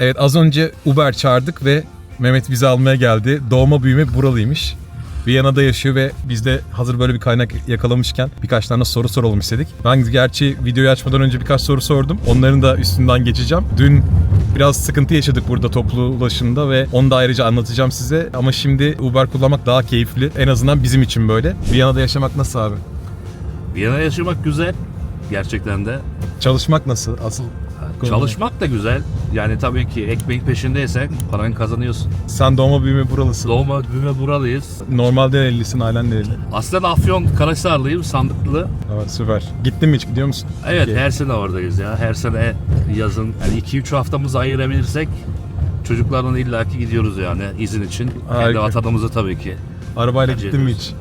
Evet az önce Uber çağırdık ve Mehmet bizi almaya geldi. Doğma büyüme buralıymış. Viyana'da yaşıyor ve biz de hazır böyle bir kaynak yakalamışken birkaç tane soru soralım istedik. Ben gerçi videoyu açmadan önce birkaç soru sordum. Onların da üstünden geçeceğim. Dün biraz sıkıntı yaşadık burada toplu ulaşımda ve onu da ayrıca anlatacağım size. Ama şimdi Uber kullanmak daha keyifli. En azından bizim için böyle. Viyana'da yaşamak nasıl abi? Viyana yaşamak güzel. Gerçekten de. Çalışmak nasıl? Asıl. Çalışmak da güzel. Yani tabii ki ekmek peşindeysen paranı kazanıyorsun. sen doğma büyüme buralısın. Doğma büyüme buralıyız. Normalde nerelisin, ailen nereli? Aslında Afyon Karahisarlıyım, Sandıklı. Evet süper. Gittin mi hiç gidiyor musun? Evet Peki. her sene oradayız ya. Her sene yazın yani 2-3 haftamızı ayırabilirsek çocuklarla illaki gidiyoruz yani izin için. Kendi Harika. vatanımıza tabii ki. Arabayla gittin mi hiç?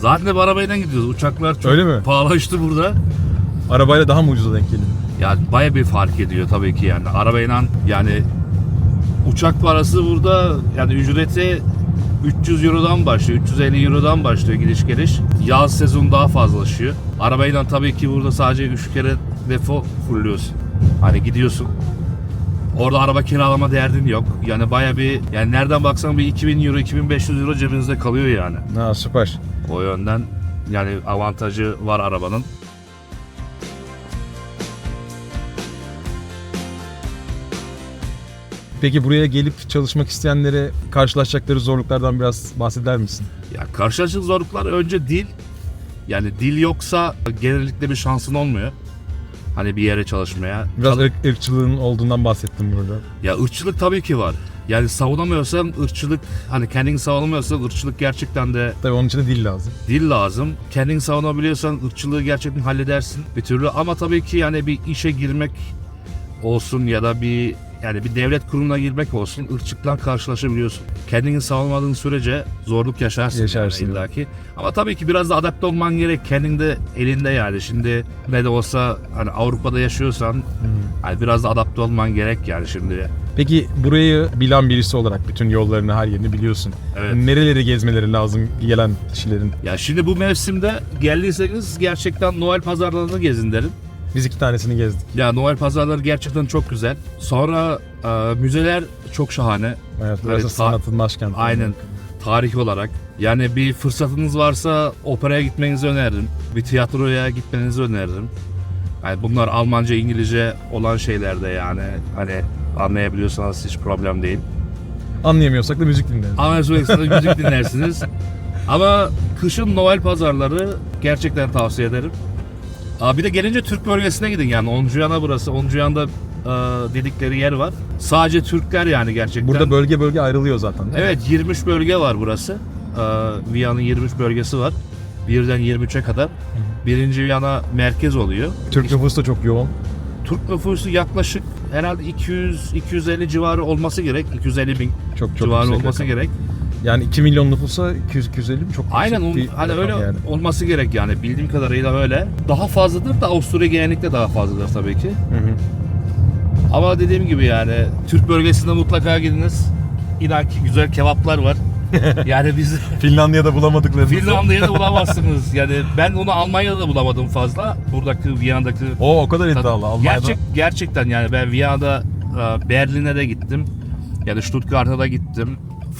Zaten hep arabayla gidiyoruz. Uçaklar çok Öyle mi? pahalaştı burada. Arabayla daha mı ucuza denk geliyor? Ya baya bir fark ediyor tabii ki yani. Arabayla yani uçak parası burada yani ücreti 300 Euro'dan başlıyor, 350 Euro'dan başlıyor gidiş geliş. Yaz sezonu daha fazlaşıyor. Arabayla tabii ki burada sadece 3 kere depo fulluyorsun. Hani gidiyorsun. Orada araba kiralama derdin yok. Yani baya bir yani nereden baksan bir 2000 euro, 2500 euro cebinizde kalıyor yani. Ha süper. O yönden yani avantajı var arabanın. Peki buraya gelip çalışmak isteyenlere karşılaşacakları zorluklardan biraz bahseder misin? Ya karşılaştığı zorluklar önce dil. Yani dil yoksa genellikle bir şansın olmuyor. Hani bir yere çalışmaya. Biraz ırk, ırkçılığın olduğundan bahsettim burada. Ya ırkçılık tabii ki var. Yani savunamıyorsan ırkçılık hani kendini savunamıyorsan ırkçılık gerçekten de Tabii onun için de dil lazım. dil lazım. Kendini savunabiliyorsan ırkçılığı gerçekten halledersin bir türlü. Ama tabii ki yani bir işe girmek olsun ya da bir yani bir devlet kurumuna girmek olsun ırkçılıkla karşılaşabiliyorsun. Kendini savunmadığın sürece zorluk yaşarsın, Yaşarsın, yani illaki. Ama tabii ki biraz da adapte olman gerek. Kendin de elinde yani. Şimdi ne de olsa hani Avrupa'da yaşıyorsan hani biraz da adapte olman gerek yani şimdi. Peki burayı bilen birisi olarak bütün yollarını her yerini biliyorsun. Evet. Nereleri gezmeleri lazım gelen kişilerin? Ya şimdi bu mevsimde geldiyseniz gerçekten Noel pazarlarını gezin derim. Biz iki tanesini gezdik. Ya Noel pazarları gerçekten çok güzel. Sonra e, müzeler çok şahane. Evet, burası Evet, sanatın başkenti. Aynen. Tarih olarak. Yani bir fırsatınız varsa operaya gitmenizi öneririm. Bir tiyatroya gitmenizi öneririm. Yani bunlar Almanca, İngilizce olan şeyler de yani. Hani anlayabiliyorsanız hiç problem değil. Anlayamıyorsak da müzik dinleriz. Ama ekstra müzik dinlersiniz. Ama kışın Noel pazarları gerçekten tavsiye ederim. Aa, bir de gelince Türk bölgesine gidin yani. Oncuyana burası. Oncuyan'da e, dedikleri yer var. Sadece Türkler yani gerçekten. Burada bölge bölge ayrılıyor zaten. Evet 23 bölge var burası. Ee, Viyana'nın 23 bölgesi var. Birden 23'e kadar. Birinci Viyana merkez oluyor. Türk nüfusu da çok yoğun. Türk nüfusu yaklaşık herhalde 200-250 civarı olması gerek. 250 bin Çok çok civarı yüksek olması rakam. gerek. Yani 2 milyon nüfusa 200 250 mi çok Aynen bir hani rakam öyle yani. olması gerek yani bildiğim kadarıyla öyle. Daha fazladır da Avusturya genellikle daha fazladır tabii ki. Hı hı. Ama dediğim gibi yani Türk bölgesinde mutlaka gidiniz. İnan ki güzel kebaplar var. yani biz Finlandiya'da bulamadıklarını. Finlandiya'da bulamazsınız. Yani ben onu Almanya'da bulamadım fazla. Buradaki Viyana'daki O o kadar iddialı. Almanya'da. Gerçek gerçekten yani ben Viyana'da e, Berlin'e de gittim. Yani Stuttgart'a da gittim.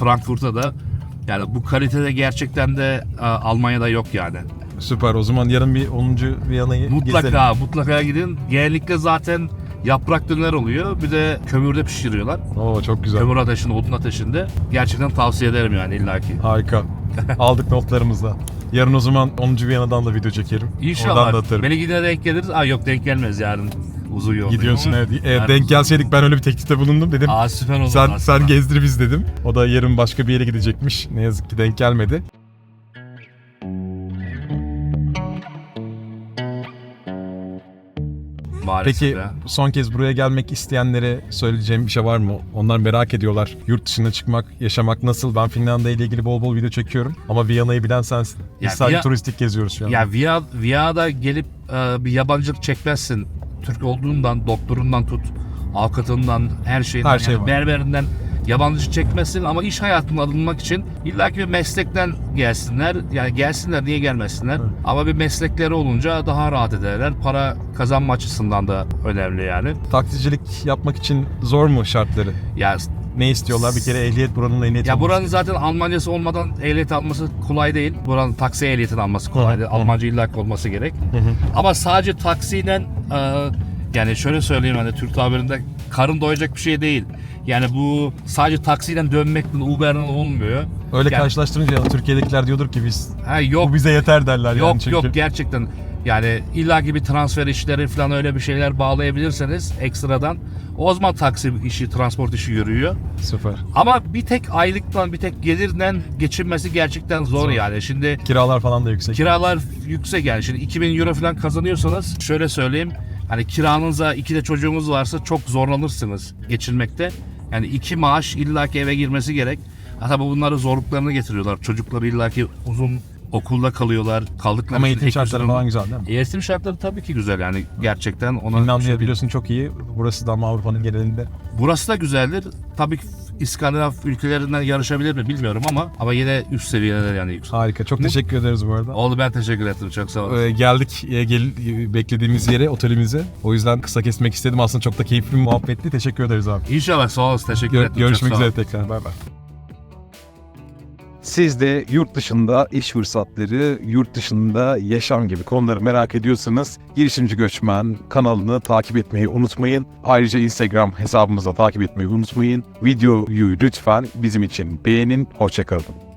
Frankfurt'a da. Yani bu kalitede gerçekten de e, Almanya'da yok yani. Süper. O zaman yarın bir 10. Viyana'yı Mutlaka gezelim. mutlaka gidin. Genellikle zaten yaprak döner oluyor. Bir de kömürde pişiriyorlar. Oo çok güzel. Kömür ateşinde, odun ateşinde. Gerçekten tavsiye ederim yani illaki. Harika. Aldık notlarımızda. Yarın o zaman 10. Viyana'dan da video çekerim. Oradan da İnşallah. atarım. Beni yine denk geliriz. Aa yok denk gelmez yarın. Uzun yol. Gidiyorsun evet. E, Yani- denk gelseydik ben öyle bir teklifte bulundum dedim. Aa süper olur sen sen gezdir biz dedim. O da yarın başka bir yere gidecekmiş. Ne yazık ki denk gelmedi. Maalesef Peki ya. son kez buraya gelmek isteyenlere söyleyeceğim bir şey var mı? Onlar merak ediyorlar. Yurt dışına çıkmak, yaşamak nasıl? Ben Finlandiya ile ilgili bol bol video çekiyorum. Ama Viyana'yı bilen sensin. Biz Ya sadece Viya- turistik geziyoruz şu an. Ya Viya, Viya'da gelip e, bir yabancılık çekmezsin. Türk olduğundan, doktorundan tut, avukatından, her şeyinden. Her şey yani var. Berberinden yabancı çekmesin ama iş hayatına alınmak için illaki bir meslekten gelsinler. Yani gelsinler niye gelmesinler? Ama bir meslekleri olunca daha rahat ederler. Para kazanma açısından da önemli yani. Taksicilik yapmak için zor mu şartları? Ya Ne istiyorlar? Bir kere ehliyet buranın ehliyeti Ya buranın zaten Almancası olmadan ehliyet alması kolay değil. Buranın taksi ehliyetini alması kolay değil. Almanca illaki olması gerek. Hı hı. Ama sadece taksiyle e, yani şöyle söyleyeyim hani Türk tabirinde karın doyacak bir şey değil. Yani bu sadece taksiyle dönmekle Uber'le olmuyor. Öyle Yani- karşılaştırınca Türkiye'dekiler diyordur ki biz Ha yok bu bize yeter derler yok yani çünkü. yok gerçekten yani illaki bir transfer işleri falan öyle bir şeyler bağlayabilirseniz ekstradan o zaman taksi işi, transport işi yürüyor. Süper. Ama bir tek aylıktan, bir tek gelirden geçinmesi gerçekten zor, Zor. yani. Şimdi Kiralar falan da yüksek. kiralar yüksek yani. Şimdi 2000 euro falan kazanıyorsanız şöyle söyleyeyim. Hani kiranıza iki de çocuğunuz varsa çok zorlanırsınız geçinmekte. Yani iki maaş illaki eve girmesi gerek. Hatta bunları zorluklarını getiriyorlar. Çocukları illaki uzun okulda kalıyorlar. Kaldıkları Ama için eğitim ek şartları üzerine- falan güzel değil mi? Eğitim şartları tabii ki güzel yani gerçekten ona Finlandiya biliyorsun çok iyi. Burası da ama Avrupa'nın genelinde. Burası da güzeldir. Tabii ki İskandinav ülkelerinden yarışabilir mi bilmiyorum ama ama yine üst seviyede yani yüksek. Harika. Çok teşekkür ederiz bu arada. Oldu ben teşekkür ederim çok sağ olun. Ee, geldik e, gel, e, beklediğimiz yere, otelimize. O yüzden kısa kesmek istedim. Aslında çok da keyifli bir muhabbetti. Teşekkür ederiz abi. İnşallah sağ olasın teşekkür Gör- ederim. çok görüşmek sağ olun. üzere tekrar. Bay bay. Siz de yurt dışında iş fırsatları, yurt dışında yaşam gibi konuları merak ediyorsanız Girişimci Göçmen kanalını takip etmeyi unutmayın. Ayrıca Instagram hesabımızda takip etmeyi unutmayın. Videoyu lütfen bizim için beğenin. Hoşçakalın.